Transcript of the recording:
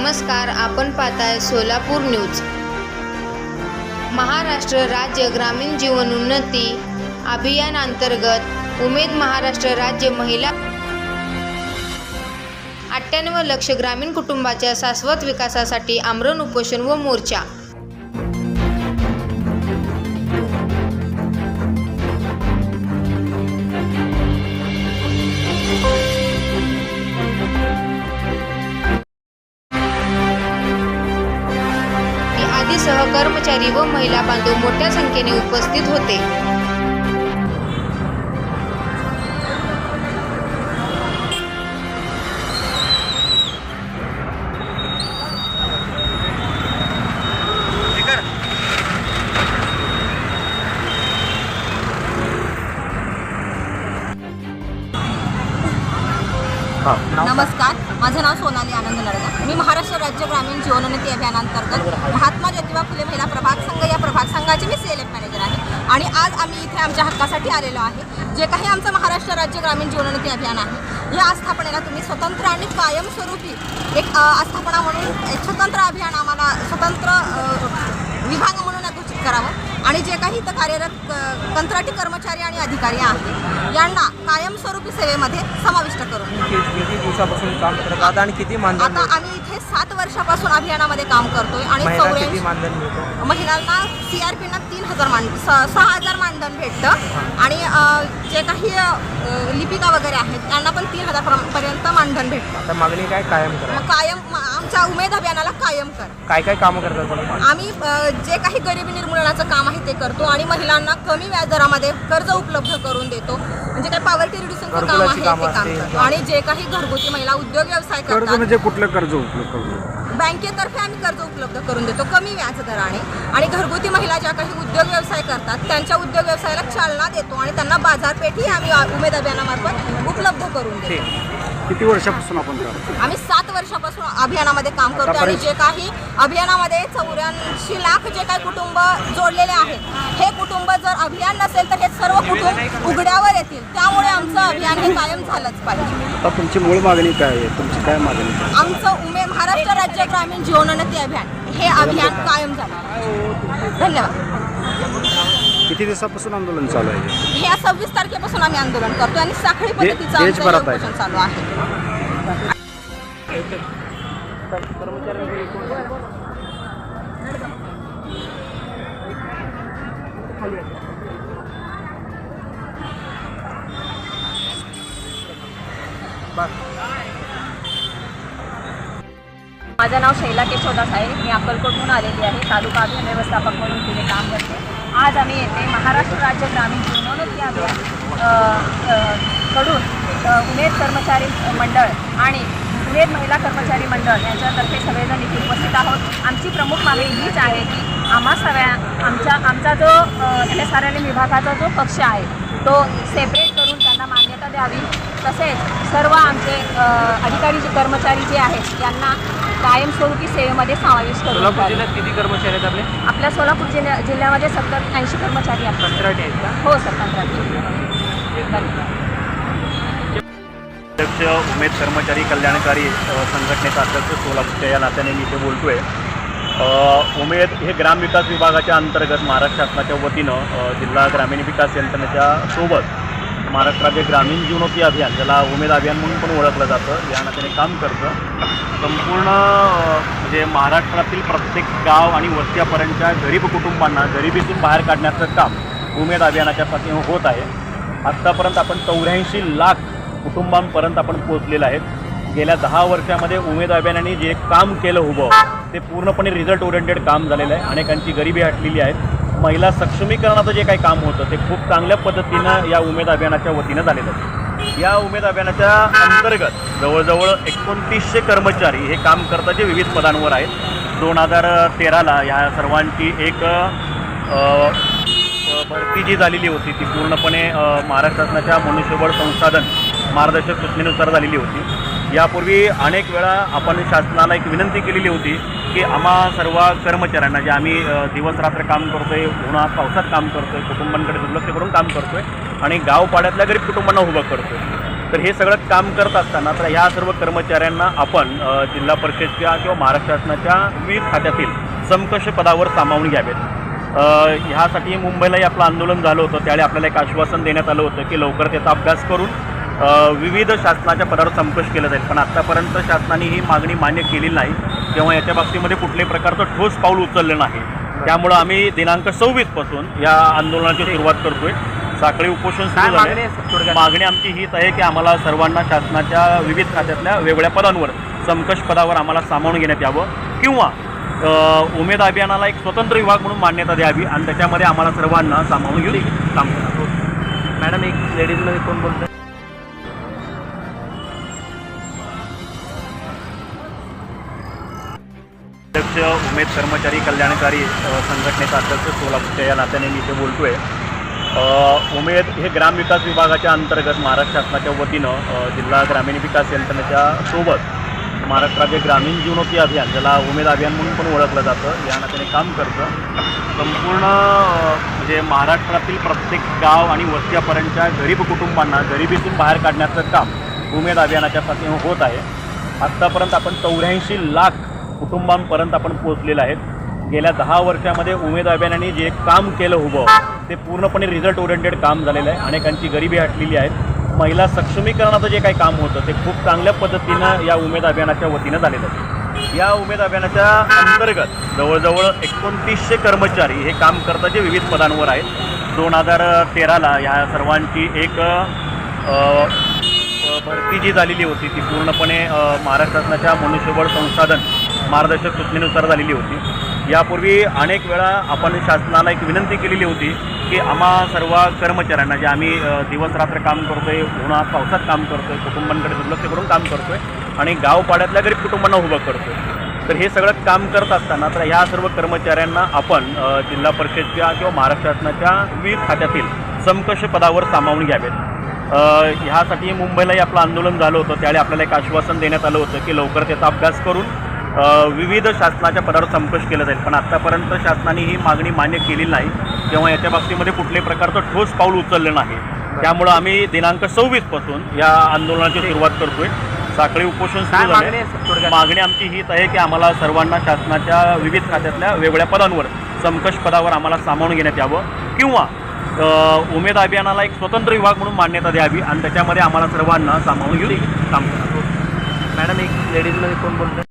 नमस्कार आपण पाहताय सोलापूर न्यूज. महाराष्ट्र राज्य ग्रामीण जीवन उन्नती अभियान अंतर्गत उमेद महाराष्ट्र राज्य महिला अठ्ठ्याण्णव लक्ष ग्रामीण कुटुंबाच्या शाश्वत विकासासाठी आमरण उपोषण व मोर्चा. कर्मचारी व महिला बांधव मोठ्या संख्येने उपस्थित होते. नमस्कार. माझं नाव सोनाली आनंद नडगा मी महाराष्ट्र राज्य ग्रामीण जीवनोन्नती अभियानांतर्गत महात्मा ज्योतिबा फुले महिला प्रभाग संघ या प्रभाग संघाचे मी एफ मॅनेजर आहे. आणि आज आम्ही इथे आमच्या हक्कासाठी आलेलो आहे. जे काही आमचं महाराष्ट्र राज्य ग्रामीण जीवनोन्नती अभियान आहे या आस्थापनेला तुम्ही स्वतंत्र आणि कायमस्वरूपी एक आस्थापना म्हणून एक स्वतंत्र अभियान आम्हाला स्वतंत्र विभाग म्हणून घोषित करावं. आणि जे काही इथं कार्यरत कंत्राटी कर्मचारी आणि अधिकारी आहेत यांना कायमस्वरूपी सेवेमध्ये समाविष्ट करून. किती दिवसापासून काम करत आहात आणि किती मानधन आता आम्ही इथे सात वर्षापासून अभियानामध्ये काम करतोय आणि महिला किती चौऱ्याऐंशी मानधन मिळतो? महिलांना सी आर पीना तीन हजार मान स- सहा हजार मानधन भेटतं. आणि अ, जे काही अ, लिपिका वगैरे आहेत त्यांना पण तीन हजार पर्यंत- पर्यंत मानधन भेटतं. आता मागणी काय? कायम करा. मग कायम म- आमच्या उमेद अभियानाला कायम कर. काय काय कामं करतात बरं आम्ही अ, जे काही गरिबी निर्मूलनाचं काम आहे ते करतो आणि महिलांना कमी व्याजदरामध्ये कर्ज उपलब्ध करून देतो. म्हणजे काही पॉवर्टी रिड्युसिंगचं काम घरकुलाची आहे ते कामं काम असतील. करतो. आणि जे काही घरगुती महिला उद्योग व्यवसाय कर्ज करतात म्हणजे कुठलं कर्ज उपलब्ध करून बँकेतर्फे आम्ही कर्ज उपलब्ध करून देतो कमी व्याजदराने. आणि घरगुती महिला ज्या काही उद्योग व्यवसाय करतात त्यांच्या उद्योग व्यवसायाला चालना देतो आणि त्यांना बाजारपेठही आम्ही उमेद अभियानामार्फत उपलब्ध करून देतो. ठीक. किती वर्षापासून आपण करतो? आम्ही सात वर्षापासून अभियानामध्ये काम करतो आणि जे काही अभियानामध्ये चौऱ्याऐंशी लाख जे काही कुटुंब जोडलेले आहेत हे कुटुंब जर अभियान नसेल तर हे सर्व कुटुंब उघड्यावर येतील. त्यामुळे आमचं अभियान हे कायम झालंच पाहिजे. आता तुमची मूळ मागणी काय आहे? तुमची काय मागणी आहे? आमचं उमेद महाराष्ट्र राज्य ग्रामीण जीवनोन्नती अभियान हे अभियान कायम झालं. धन्यवाद. किती दिवसापासून आंदोलन चालू आहे? हे सव्वीस तारखेपासून आम्ही आंदोलन करतोय आणि साखळी पद्धतीचं आमचं देशभरात आहे. उपोषण चालू आहे. माझं नाव शैला केशवदास आहे. मी अक्कलकोटहून आलेली आहे. तालुका अभियान व्यवस्थापक म्हणून तिथे काम करते. आज आम्ही येथे महाराष्ट्र राज्य ग्रामीण जीवनोन्नती अभियानकडून उमेद कर्मचारी मंडळ आणि उमेद महिला कर्मचारी मंडळ यांच्यातर्फे सगळेजण इथे उपस्थित आहोत. आमची प्रमुख मागणी हीच आहे की आम्हा सगळ्या आमच्या आमचा जो M S R L M विभागाचा जो कक्ष आहे तो सेपरेट करून त्यांना मान्यता द्यावी. तसेच सर्व आमचे अधिकारी जे कर्मचारी जे आहेत त्यांना कायमस्वरूपी सेवेमध्ये समाविष्ट करून सोलापूर. जिल्ह्यात किती कर्मचारी आहेत आपले? आपल्या सोलापूर जिल्ह्या जिल्ह्यामध्ये सत्तर ऐंशी कर्मचारी आहेत. कंत्राटी आहेत का? हो सर कंत्राटी धन्यवाद अध्यक्ष उमेद कर्मचारी कल्याणकारी अ, संघटनेचा अध्यक्ष सोलापूरच्या या नात्याने मी इथे बोलतोय. अ, उमेद हे ग्रामविकास विभागाच्या अंतर्गत महाराष्ट्र शासनाच्या वतीनं अ, जिल्हा ग्रामीण विकास यंत्रणेच्या सोबत महाराष्ट्र राज्य ग्रामीण जीवनोती अभियान ज्याला उमेद अभियान म्हणून पण ओळखलं जातं या नात्याने काम करतं. संपूर्ण म्हणजे महाराष्ट्रातील प्रत्येक गाव आणि वस्त्यापर्यंतच्या गरीब कुटुंबांना गरिबीतून बाहेर काढण्याचं काम उमेद अभियानाच्या वतीनं होत आहे. आत्तापर्यंत आपण चौऱ्याऐंशी लाख कुटुंबांपर्यंत आपण पोहोचलेलं आहेत गेल्या दहा वर्षामध्ये उमेद अभियानाने जे काम केलं उभं ते पूर्णपणे रिझल्ट ओरिएंटेड काम झालेलं आहे. अनेकांची गरिबी हटलेली आहे. महिला सक्षमीकरणाचं जे काही काम होतं ते खूप चांगल्या पद्धतीनं या उमेद अभियानाच्या वतीनं झालेलं आहे. या उमेद अभियानाच्या अंतर्गत जवळजवळ एकोणतीसशे कर्मचारी हे काम करतात जे विविध पदांवर आहेत. दोन हजार तेराला ह्या सर्वांची एक भरती जी झालेली होती ती पूर्णपणे महाराष्ट्र शासनाच्या मनुष्यबळ संसाधन मार्गदर्शक सूचनेनुसार झालेली होती. यापूर्वी अनेक वेळा आपण शासनाला एक विनंती केलेली होती की आम्हा सर्व कर्मचाऱ्यांना जे आम्ही दिवस दिवसरात्र काम करतो आहे उन्हा पावसात काम करतो आहे कुटुंबांकडे दुर्लक्ष करून काम करतो आहे आणि गावपाड्यातल्या गरीब कुटुंबांना उभं करतो आहे तर हे सगळं काम करत असताना तर ह्या सर्व कर्मचाऱ्यांना आपण जिल्हा परिषदच्या किंवा महाराष्ट्र शासनाच्या विविध खात्यातील समकक्ष पदावर सामावून घ्यावेत. ह्यासाठी मुंबईलाही आपलं आंदोलन झालं होतं. त्यावेळी आपल्याला एक आश्वासन देण्यात आलं होतं की लवकर त्याचा अभ्यास करून विविध शासनाच्या पदावर संकोष केलं जाईल. पण आत्तापर्यंत शासनाने ही मागणी मान्य केली नाही. किंवा याच्या बाबतीमध्ये कुठल्याही प्रकारचं ठोस पाऊल उचललं नाही. त्यामुळं आम्ही दिनांक सव्वीसपासून या आंदोलनाची सुरुवात करतोय. साखळी उपोषण सुरू थोडक्यात? मागणी आमची हीच आहे की आम्हाला सर्वांना शासनाच्या विविध खात्यातल्या वेगवेगळ्या पदांवर समकक्ष पदावर आम्हाला सामावून घेण्यात यावं किंवा उमेद अभियानाला एक स्वतंत्र विभाग म्हणून मान्यता द्यावी आणि त्याच्यामध्ये आम्हाला सर्वांना सामावून घेऊन काम मॅडम एक लेडीजमध्ये कोण बोलतोय? अध्यक्ष कर्मचारी कल्याणकारी संघटनेचा अध्यक्ष सोलापूरच्या या नात्याने मी इथे बोलतो आहे उमेद हे ग्रामविकास विभागाच्या अंतर्गत महाराष्ट्र शासनाच्या वतीनं जिल्हा ग्रामीण विकास यंत्रणेच्या सोबत महाराष्ट्र राज्य ग्रामीण जीवनोती अभियान ज्याला उमेद अभियान म्हणून पण ओळखलं जातं या नात्याने काम करतं. संपूर्ण म्हणजे महाराष्ट्रातील प्रत्येक गाव आणि वस्त्यापर्यंतच्या गरीब कुटुंबांना गरिबीतून बाहेर काढण्याचं काम उमेद अभियानाच्या पाठीमागे होत आहे. आत्तापर्यंत आपण चौऱ्याऐंशी लाख कुटुंबांपर्यंत आपण पोहोचलेलं आहेत. गेल्या दहा वर्षामध्ये उमेद अभियानाने जे काम केलं उभं ते पूर्णपणे रिझल्ट ओरिएंटेड काम झालेलं आहे. अनेकांची गरिबी हटलेली आहे. महिला सक्षमीकरणाचं जे काही काम होतं ते खूप चांगल्या पद्धतीनं या उमेद अभियानाच्या वतीनं झालेलं आहे. या उमेद अभियानाच्या अंतर्गत जवळजवळ एकोणतीसशे कर्मचारी हे काम करतात जे विविध पदांवर आहेत. दोन हजार तेराला ह्या सर्वांची एक भरती जी झालेली होती ती पूर्णपणे महाराष्ट्र शासनाच्या मनुष्यबळ संसाधन मार्गदर्शक सूचनेनुसार झालेली होती. यापूर्वी अनेक वेळा आपण शासनाला एक विनंती केलेली होती की आम्हा सर्व कर्मचाऱ्यांना जे आम्ही दिवसरात्र दिवस रात्र काम करतोय उन्हा पावसात काम करतोय कुटुंबांकडे दुर्लक्ष करून काम करतोय आणि गावपाड्यातल्या गरीब कुटुंबांना उभं करतोय. तर हे सगळं काम करत असताना तर ह्या सर्व कर्मचाऱ्यांना आपण जिल्हा परिषदच्या किंवा महाराष्ट्र शासनाच्या विविध खात्यातील समकक्ष पदावर सामावून घ्यावेत. ह्यासाठी मुंबईलाही आपलं आंदोलन झालं होतं. त्यावेळी आपल्याला एक आश्वासन देण्यात आलं होतं की लवकर त्याचा अभ्यास करून विविध शासनाच्या पदावर समकक्ष केलं जाईल. पण आत्तापर्यंत शासनाने ही मागणी मान्य केलेली नाही. किंवा याच्या बाबतीमध्ये कुठल्याही प्रकारचं ठोस पाऊल उचललं नाही. त्यामुळं आम्ही दिनांक सव्वीसपासून या आंदोलनाची सुरुवात करतोय. साखळी उपोषण सुरू मागणी आमची हीच आहे की आम्हाला सर्वांना शासनाच्या विविध खात्यातल्या वेगवेगळ्या पदांवर समकक्ष पदावर आम्हाला सामावून घेण्यात यावं किंवा उमेद अभियानाला एक स्वतंत्र विभाग म्हणून मान्यता द्यावी आणि त्याच्यामध्ये आम्हाला सर्वांना सामावून घेऊन काम मॅडम एक लेडीजमध्ये कोण बोलतोय?